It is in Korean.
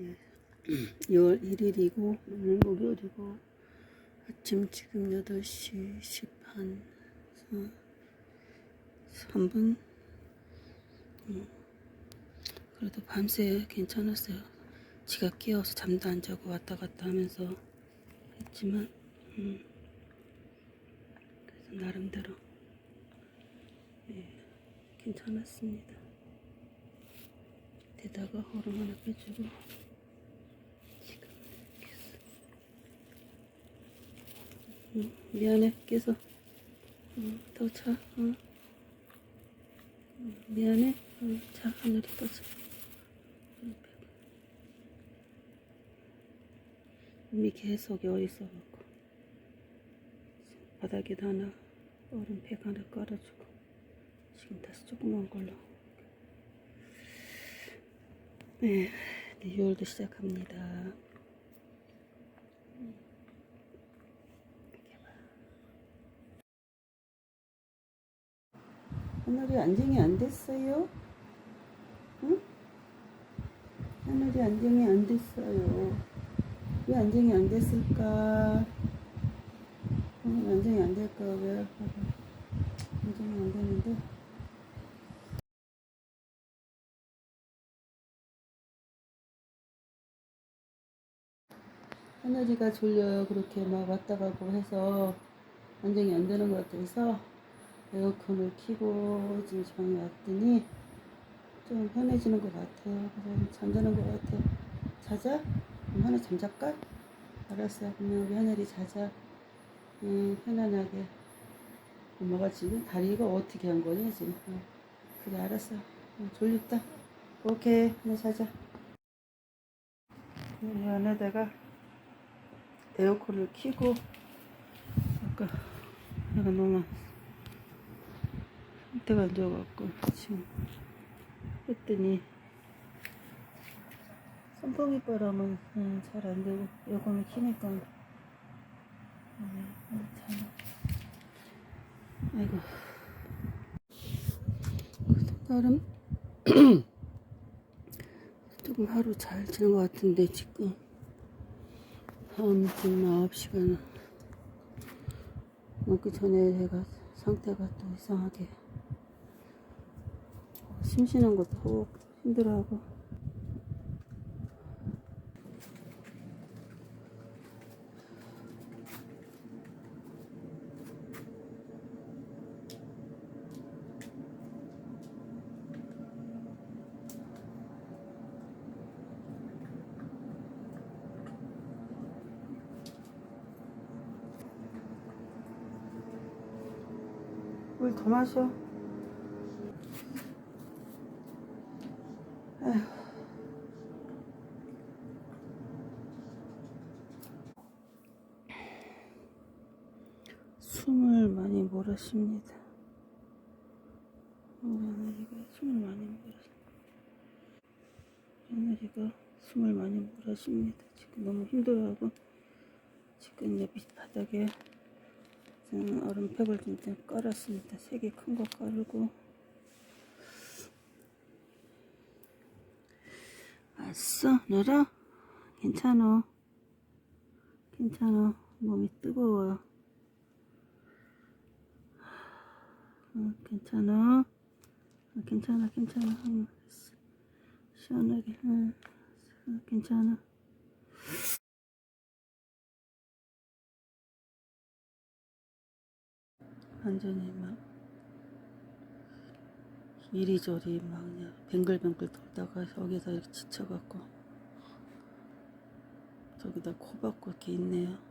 예. 6월 1일이고 오늘 목요일이고 아침 지금 8시 10한 3분 음. 그래도 밤새 괜찮았어요 지가 깨워서 잠도 안 자고 왔다 갔다 하면서 했지만 음. 그래서 나름대로 예, 괜찮았습니다 게다가 얼음 하나 빼주고 지금. 응, 미안해 깨서 응, 더 차. 응. 응, 미안해. 응, 자 하늘이 떠서. 응. 이미 계속 여기 있어갖고 바닥에다 하나 얼음 팩 하나 깔아주고 지금 다시 조그만 걸로 네, 네 6월도 시작합니다. 하늘이 안정이 안 됐어요? 응? 하늘이 안정이 안 됐어요. 왜 안정이 안 됐을까? 어, 안정이 안 될까? 왜? 안정이 안 되는 하늘이가 졸려요. 그렇게 막 왔다 가고 해서 안정이 안 되는 것 같아서 에어컨을 켜고 지금 방에 왔더니 좀 편해지는 것 같아요. 그래서 잠자는 것 같아요. 자자? 그럼 하나 잠잘까? 알았어. 그러면 우리 하늘이 자자. 음, 편안하게. 엄마가 지금 다리가 어떻게 한 거냐, 지금. 어, 그래, 알았어. 어, 졸립다. 오케이. 하나 자자. 이 안에다가 에어컨을 켜고 아까 내가 너무 상태가 안 좋아갖고 지금 했더니 선풍기 바람은 음, 잘안 되고 에어컨을 키니까. 음, 음, 잘 아이고. 나름 조금 하루 잘 지낸 것 같은데 지금 아무튼 9시간. 먹기 전에 제가 상태가 또 이상하게 숨 쉬는 것도 혹 힘들어하고 물 더 마셔. 숨을 많이 몰아쉽니다. 며느리가 숨을 많이 몰아쉽니다. 며느리가 숨을 많이 몰아쉽니다. 지금 너무 힘들어하고 지금 옆 바닥에 지금 얼음팩을 좀 깔았습니다. 세개큰거 깔고. 왔어 너라 괜찮어 괜찮아. 몸이 뜨거워요 어, 괜찮아. 어, 괜찮아 괜찮아. 시원하게. 응, 어, 괜찮아 완전히 막 이리저리 막 그냥 뱅글뱅글 돌다가 저기서 이렇게 지쳐갖고 저기다 코 박고 이렇게 있네요.